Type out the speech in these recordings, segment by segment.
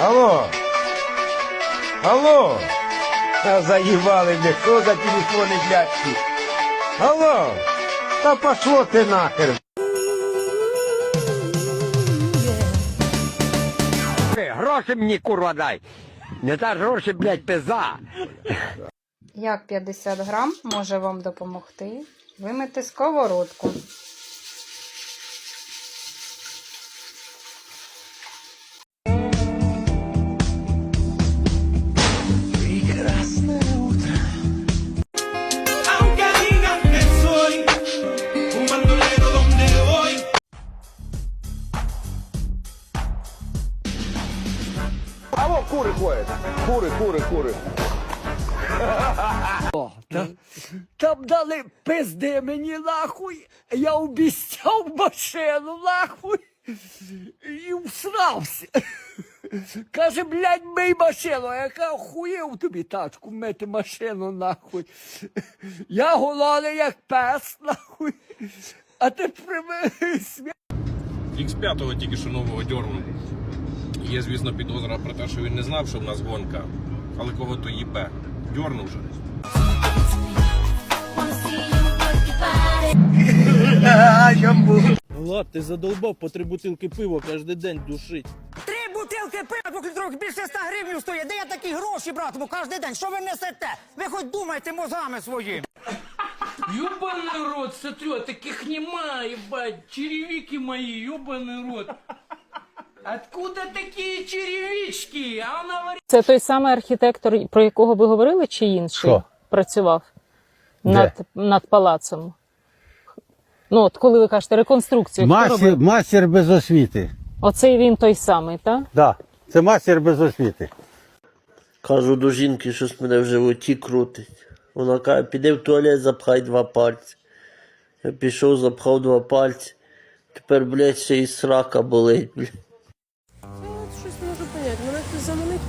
Алло. Алло. А заїбали мене, що за телефони блядські? Алло. Та пошло ти нахер. Е, Гроші мені, курва, дай. Не та гроші, блядь, пиза. Як 50 грам може вам допомогти? Вимити сковородку. Кури, кури, кури. Там дали пизди мені нахуй. Я обіцяв машину нахуй. І всрався. Каже, блядь, мий машину. А яка охуєв тобі тачку мити машину нахуй. Я голодний, як пес, нахуй. А ти прими X5 тільки що нового дьорнув. Є, звісно, підозра про те, що він не знав, що в нас гонка, але кого то їбе. Дьорнув же. Влад, ти задолбав по три бутилки пива кожен день душить. Три бутилки пива двохлітрових більше 100 гривень стоїть. Де я такі гроші братиму кожен день? Що ви несете? Ви хоч думайте мозгами своїми. Ёбаный рот, смотрю, а таких нема, ебать, черевики мои, ёбаный рот. Откуда такие черевички? А он говорит... Це той самий архітектор, про якого ви говорили, чи інший Що? працював над, над палацом? Ну, от коли ви кажете реконструкцію, хто Мастер, робив? мастер без освіти. Оцей він той самий, так? Да. Це мастер без освіти. Кажу до жінки, щось мене в животі крутить. Вона каже, піди в туалет, запхай два пальці. Я пішов, запхав два пальці. Тепер, блядь, ще і срака болить. Блядь.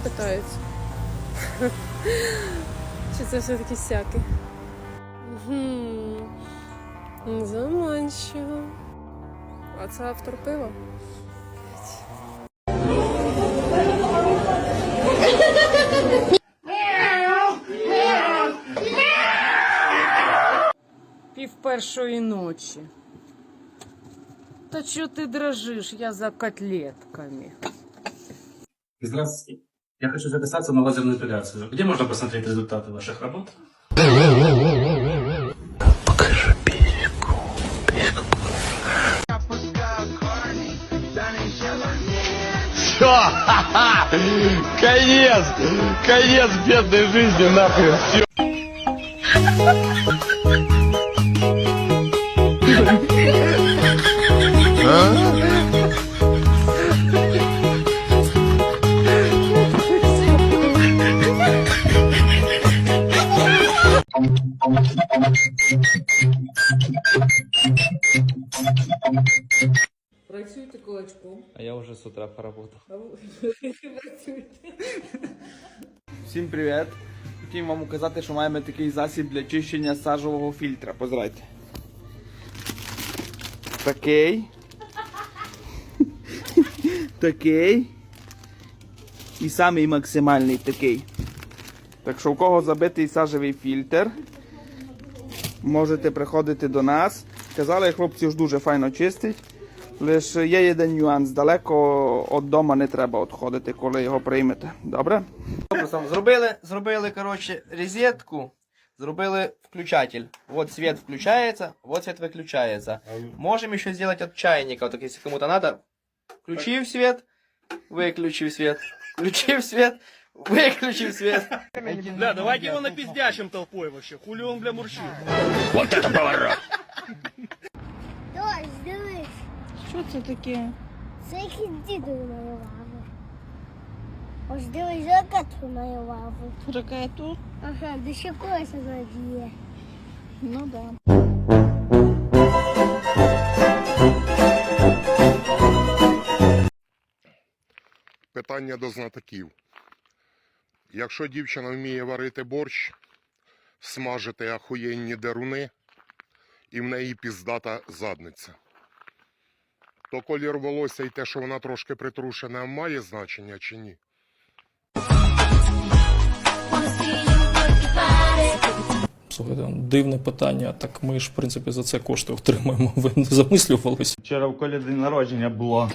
Питається. Чи це все-таки сяки? Заманчиво. А це автор пива? Пів першої ночі. Та чого ти дрожиш? Я за котлетками. Здравствуйте. Я хочу записаться на лазерную эпиляцию. Где можно посмотреть результаты ваших работ? Все, конец, конец бедной жизни, нахуй. Все. С утра поработал. Всім привіт. Хотів вам указати, що маємо такий засіб для чищення сажового фільтра. Позирайте. Такий. такий. І самий максимальний такий. Так що у кого забитий сажевий фільтр, можете приходити до нас. Казали, хлопці ж дуже файно чистить. Лише є один нюанс. Далеко від дома не треба відходити, коли його приймете. Добре? Зробили, зробили, коротше, розетку, зробили включатель. Вот свет включается, вот свет выключается. Можем еще сделать от чайника, вот так, если кому-то надо. Включив свет, выключив свет, включив свет, выключив свет. Бля, давайте его напиздящим толпой вообще. Хули он, бля, мурчит. Дось, дивись. Що це таке? Це якийсь діду малював. Ось дивись, ракету малював. Ракету? Ага, де ще колеса надіє. Ну да. Питання до знатоків. Якщо дівчина вміє варити борщ, смажити ахуєнні деруни, і в неї піздата задниця, то колір волосся і те, що вона трошки притрушена, має значення чи ні? Слухайте, ну, дивне питання. Так ми ж, в принципі, за це кошти отримаємо. Ви не замислювалися? Вчора в колі день народження було.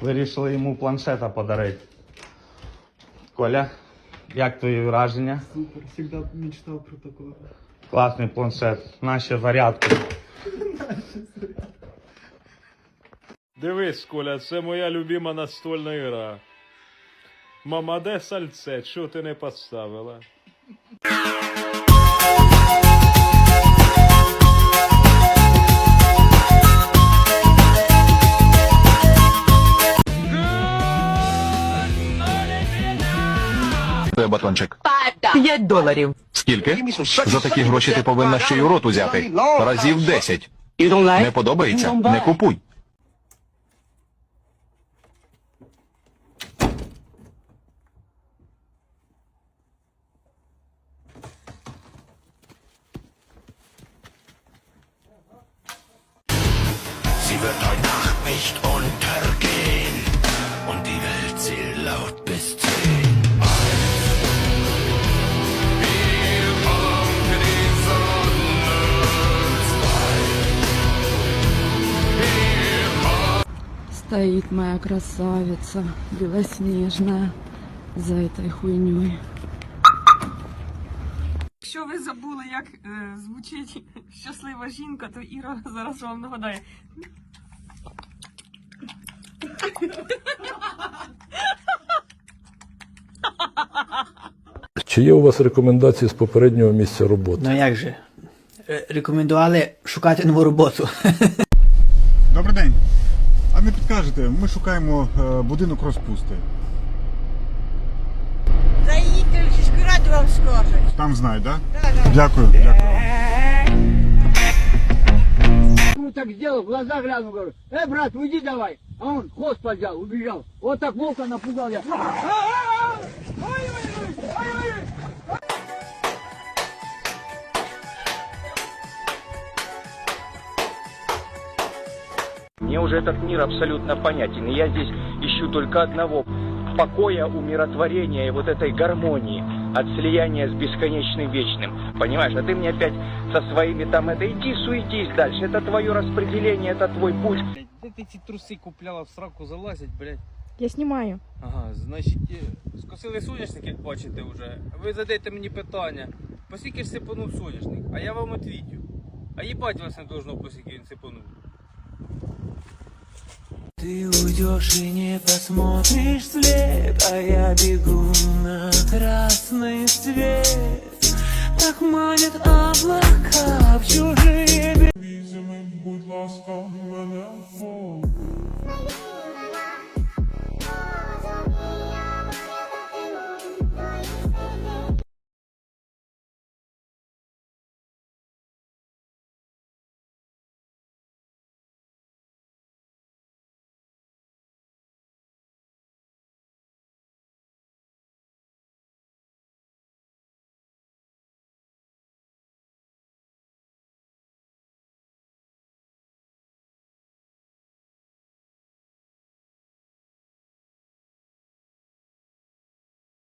Вирішили йому планшета подарити. Коля, як твої враження? Супер, завжди мечтав про такого. Класний планшет. Наші зарядки. Дивись, Коля, це моя любима настольна гра. Мама, де сальце? Чого ти не поставила? Це батончик. П'ять доларів. Скільки? За такі гроші ти повинна ще й у рот узяти. Разів десять. Не подобається? Не купуй. wird heute Nacht nicht untergehen. Und die Welt zählt laut bis zehn. Стоит моя красавица, белоснежная, за этой хуйней. Якщо ви забули, як е, звучить щаслива жінка, то Іра зараз вам нагадає. Чи є у вас рекомендації з попереднього місця роботи? Ну як же? Е, Рекомендували шукати нову роботу. Добрий день. А не підкажете, ми шукаємо е, будинок розпусти. Заїдьте в сільську раду вам скажуть. Там знають, так? Да? Дякую. Дякую. Ну так сделал, в глаза гляну, говорю, э, брат, уйди давай. А он хвост поднял, убежал. Вот так волка напугал я. Мне уже этот мир абсолютно понятен, и я здесь ищу только одного – покоя, умиротворения и вот этой гармонии от слияния с бесконечным вечным Понимаешь, а ты мне опять со своими там это иди суетись дальше, это твое распределение, это твой путь. Де ти ці труси купляла в сраку залазять, блядь? Я знімаю. Ага, значить, е, скосили соняшник, як бачите вже. Ви задаєте мені питання, по скільки ж сипанув соняшник? А я вам відвітю. А їбать вас не должно, по скільки він сипанув. Ты уйдешь и не посмотришь вслед, а я бегу на красный свет. Так манят облака в чужие